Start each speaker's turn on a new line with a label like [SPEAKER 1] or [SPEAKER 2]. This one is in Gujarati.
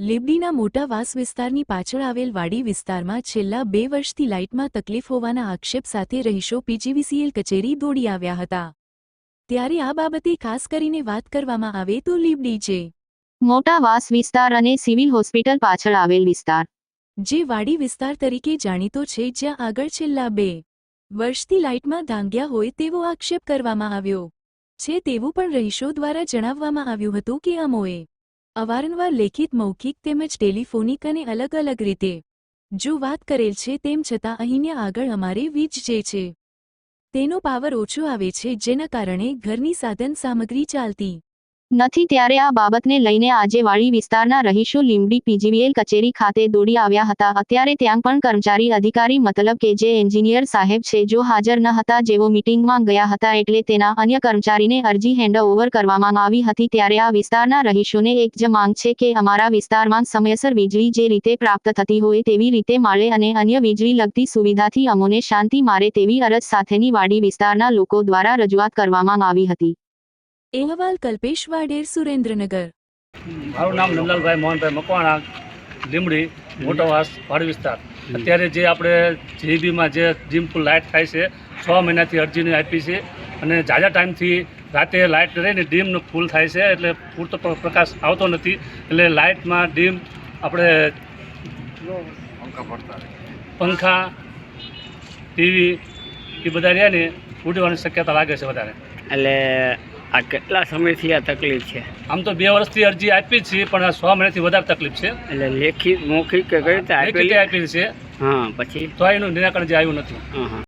[SPEAKER 1] લીબડીના મોટા વાસ વિસ્તારની પાછળ આવેલ વાડી વિસ્તારમાં છેલ્લા બે વર્ષથી લાઇટમાં તકલીફ હોવાના આક્ષેપ સાથે રહીશો પીજીવીસીએલ કચેરી દોડી આવ્યા હતા. ત્યારે આ બાબતે ખાસ કરીને વાત કરવામાં આવે તો લીબડી છે
[SPEAKER 2] મોટા વાસ વિસ્તાર અને સિવિલ હોસ્પિટલ પાછળ આવેલ વિસ્તાર.
[SPEAKER 1] જે વાડી વિસ્તાર તરીકે જાણીતો છે જ્યાં આગળ છેલ્લા બે વર્ષથી લાઇટમાં ધાંગ્યા હોય તેવો આક્ષેપ કરવામાં આવ્યો છે તેવું પણ રહીશો દ્વારા જણાવવામાં આવ્યું હતું કે અમોએ અવારનવાર લેખિત મૌખિક તેમજ ટેલિફોનિક અને અલગ અલગ રીતે. જો વાત કરેલ છે તેમ છતાં અહીંને આગળ અમારે વીજ જે છે. તેનો પાવર ઓછો આવે છે જેના કારણે ઘરની સાધન સામગ્રી ચાલતી.
[SPEAKER 2] નથી ત્યારે આ બાબતને લઈને આજે વાડી વિસ્તારના રહીશો લીમડી પીજીવીએલ કચેરી ખાતે દોડી આવ્યા હતા. અત્યારે ત્યાં પણ કર્મચારી અધિકારી મતલબ કે જે એન્જિનિયર સાહેબ છે જો હાજર ન હતા જેઓ મીટિંગમાં ગયા હતા એટલે તેના અન્ય કર્મચારીને અરજી હેન્ડ ઓવર કરવામાં આવી હતી ત્યારે આ વિસ્તારના રહીશોને એક જ માંગ છે કે અમારા વિસ્તારમાં સમયસર વીજળી જે રીતે પ્રાપ્ત થતી હોય તેવી રીતે મળે અને અન્ય વીજળી લગતી સુવિધાથી અમોને શાંતિ મારે તેવી અરજ સાથેની વાડી વિસ્તારના લોકો દ્વારા રજૂઆત કરવામાં આવી હતી.
[SPEAKER 1] અહેવાલ કલ્પેશ વાડેર સુરેન્દ્રનગર.
[SPEAKER 3] મારું નામ નંદલાલભાઈ મોહનભાઈ મકવાણા લીમડી મોટોવાસ વાડી વિસ્તાર. અત્યારે જે આપણે જીબીમાં જે જીમ પુલ લાઇટ થાય છે છ મહિનાથી અરજીને આપી છે અને ઝાઝા ટાઈમથી રાતે લાઇટ રહીને ડીમનો ફૂલ થાય છે એટલે પૂરતો પ્રકાશ આવતો નથી. એટલે લાઇટમાં ડીમ આપણે પંખા ટીવી એ બધા રહ્યા ને ઉડવાની શક્યતા લાગે છે વધારે.
[SPEAKER 4] એટલે આ કેટલા સમયથી આ તકલીફ છે?
[SPEAKER 3] આમ તો બે વર્ષથી અરજી આપી છીએ પણ આ છ મહિનાથી વધારે તકલીફ છે.
[SPEAKER 4] એટલે લેખિત મૌખિક કે કઈ રીતે આપેલી?
[SPEAKER 3] આપેલી છે.
[SPEAKER 4] હા પછી?
[SPEAKER 3] તો એનું નિરાકરણ જે આવ્યું નથી.
[SPEAKER 4] હા હા.